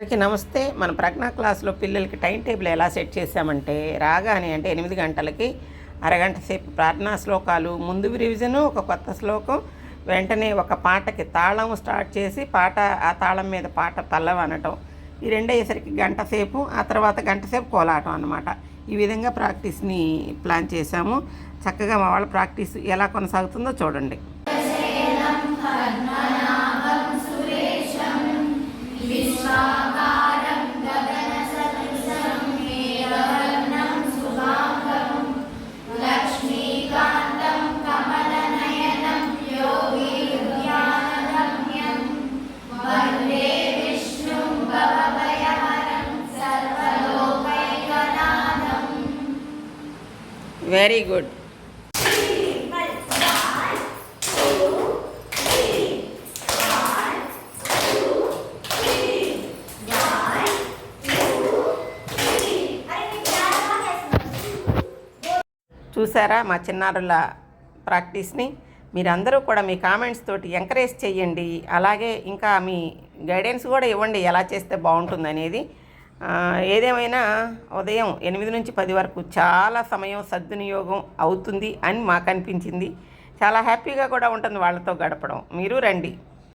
అందరికీ నమస్తే. మన ప్రజ్ఞా క్లాస్లో పిల్లలకి టైం టేబుల్ ఎలా సెట్ చేసామంటే రాగానే అంటే ఎనిమిది గంటలకి అరగంట సేపు ప్రార్థనా శ్లోకాలు ముందు రివిజను ఒక కొత్త శ్లోకం వెంటనే ఒక పాటకి తాళం స్టార్ట్ చేసి పాట ఆ తాళం మీద పాట తల్లం అనటం. ఈ రెండయ్యేసరికి గంట సేపు ఆ తర్వాత గంట సేపు కోలాటం అనమాట ఈ విధంగా ప్రాక్టీస్ని ప్లాన్ చేశాము. చక్కగా మా వాళ్ళ ప్రాక్టీస్ ఎలా కొనసాగుతుందో చూడండి. Very good. చూసారా మా చిన్నారుల ప్రాక్టీస్ని? మీరందరూ కూడా మీ కామెంట్స్ తోటి ఎంకరేజ్ చేయండి. అలాగే ఇంకా మీ గైడెన్స్ కూడా ఇవ్వండి ఎలా చేస్తే బాగుంటుంది అనేది ఏదేమైనా ఉదయం ఎనిమిది నుంచి పది వరకు చాలా సమయం సద్వినియోగం అవుతుంది అని మాకు అనిపించింది చాలా హ్యాపీగా కూడా ఉంటుంది వాళ్ళతో గడపడం. మీరు రండి.